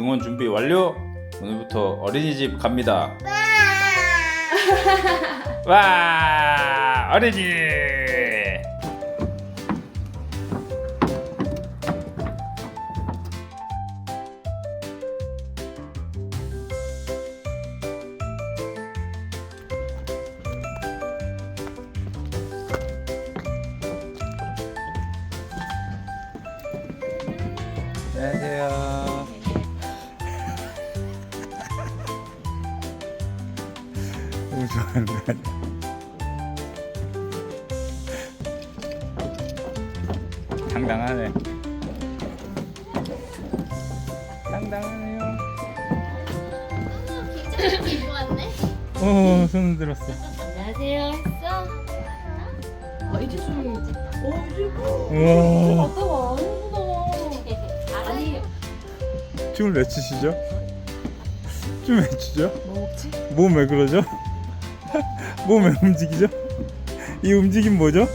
등원 준비 완료. 오늘부터 어린이집 갑니다. 와 어린이. 안녕하세요. 너무 좋아하는 거 아니야? 당당하네. 당당하네요. 왔네. 어, 손 들었어. 안녕하세요. 했어? 아, 이제 좀. 어, 이제 우와. 갔다 와. 예쁘다. 아니, 춤을 왜 추시죠? 춤왜 추죠? 뭐 먹지? 몸 왜 그러죠? 몸 왜 움직이죠? 이 움직임 뭐죠?